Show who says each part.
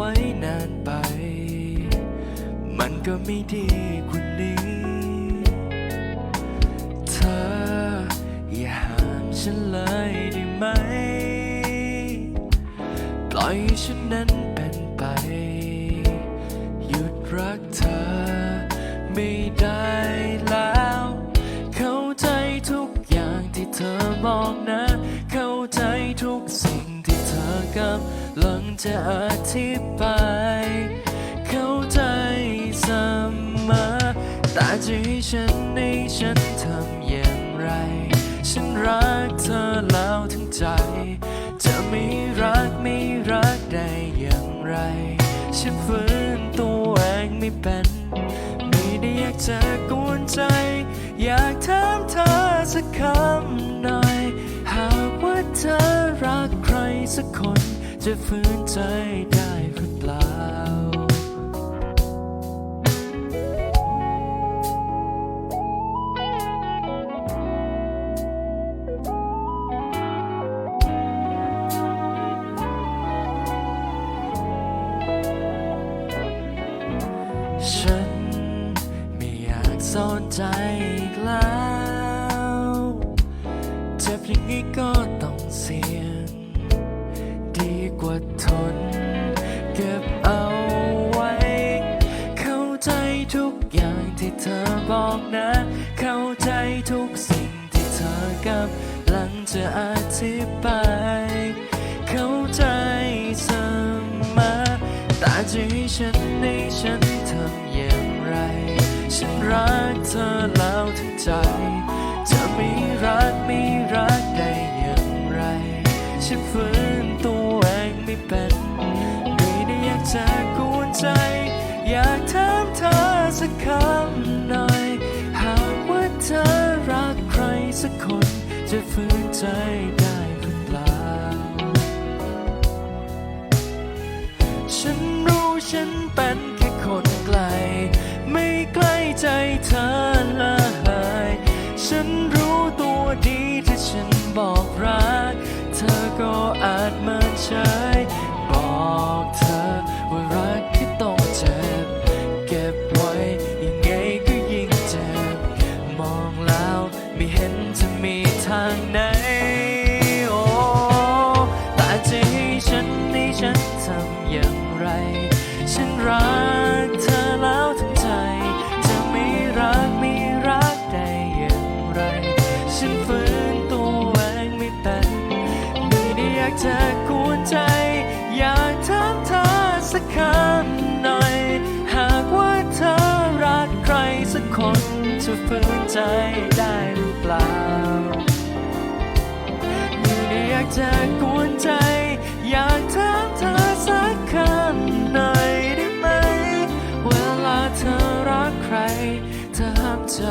Speaker 1: ไว้นานไป มันก็ไม่ดีกว่านี้ เธออย่าห้ามฉันเลยได้ไหม ปล่อยฉันนั้นเป็นไป หยุดรักเธอไม่ได้แล้ว เข้าใจทุกอย่างที่เธอบอกนะ เข้าใจทุกสิ่งที่เธอกำ ลังจะอธิบาย เข้าใจเสมอแต่จะให้ฉันให้ฉันทำอย่างไร ฉันรักเธอแล้วทั้งใจ จะไม่รักไม่รักได้อย่างไร ฉันฝืนตัวเองไม่เป็น ไม่ได้อยากจะกวนใจ อยากถามเธอสักคำหน่อย หากว่าเธอรักใครสักคน จะฝืนใจได้หรือเปล่า ฉันไม่อยากสนใจอีกแล้ว เจ็บอย่างนี้ก็ต้องเสี่ยง ดทน เก็บเอาไว้ เข้าใจทุกอย่างที่เธอบอกนะ เข้าใจทุกสิ่งที่เธอกำลังจะอธิบาย เข้าใจเสมอแต่จะให้ฉันให้ฉันทำอย่างไร ฉันรักเธอแล้วทั้งใจ จะไม่รักไม่ เป็น ไม่ได้อยากจะกวนใจ อยากถามเธอสักคำหน่อย หากว่าเธอรักใครสักคน จะฝืนใจได้หรือเปล่า ฉันรู้ฉันเป็นแค่คนไกล ไม่ใกล้ใจเธอเลยฉันรู้ตัวดีถ้าฉันบอกรัก เธอก็อาจเมินเฉยบอกเธอว่ารักคือต้องเจ็บ เก็บไว้ยังไงก็ยิ่งเจ็บ มองแล้วไม่เห็นจะมีทางไหน อยากจะกวนใจ อยากถามเธอสักคำหน่อย หากว่าเธอรักใครสักคนจะฝืนใจได้หรือเปล่าไม่ได้อยากจะกวนใจ อยากถามเธอสักคำหน่อยได้ไหม เวลาเธอรักใครเธอห้ามใจ